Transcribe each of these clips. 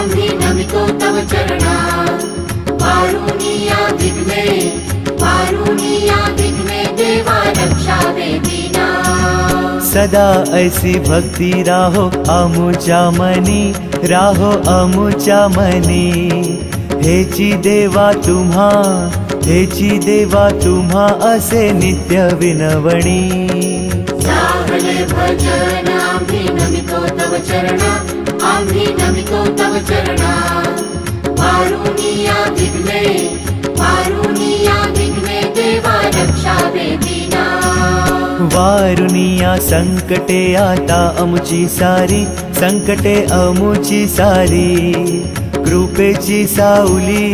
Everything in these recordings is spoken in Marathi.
आम्ही नमितो तव चरणा। पारुनिया विघ्ने पारुनिया विघ्ने देवा रक्षावे दीना सदा ऐसी भक्ती राहो अमुच्या मनी राहो अमुच्या मनी। हेची देवा तुम्हा हेची देवा तुम्हा असे नित्य विनवणी। भजन आम्ही नमितो तव चरणा। आम्ही नमितो तव चरणा. पारुनिया विघ्ने पारुनिया विघ्ने देवा रक्षावे दीना वारुनिया संकटे आता अमुची सारी संकटे अमुची सारी. कृपेची सावली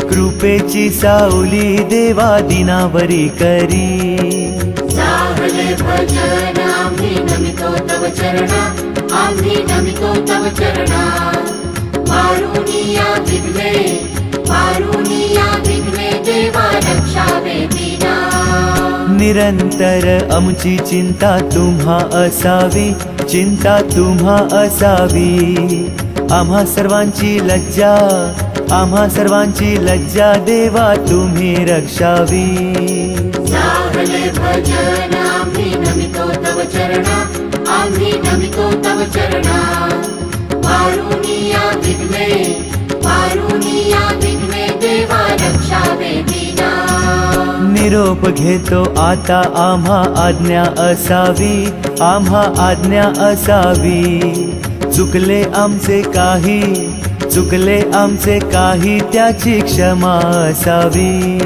कृपेची सावली देवा दिनावरी करी. साहले भजन आम्ही नमितो तव चरणा. आम्ही नमितो तव चरणा। पारुनिया विघ्ने पारुनिया विघ्ने देवा रक्षावे दीना निरंतर आमची चिंता तुम्हा असावी चिंता तुम्हा असावी। आम्हा सर्वांची लज्जा आम्हा सर्वांची लज्जा देवा तुम्ही रक्षावी। भजन आम्ही नमितो तव चरणा आम्ही नमितो चरणा. देवा निरोप घेतो आता आम्हा आज्ञा असावी आम्हा आज्ञा असावी. चुकले आमचे काही चुकले आमचे काही त्याची क्षमा असावी.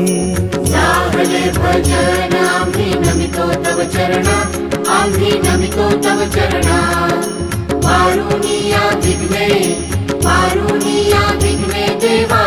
आम्ही नमितो तव चरणा आम्ही नमितो तव चरणा. मेवा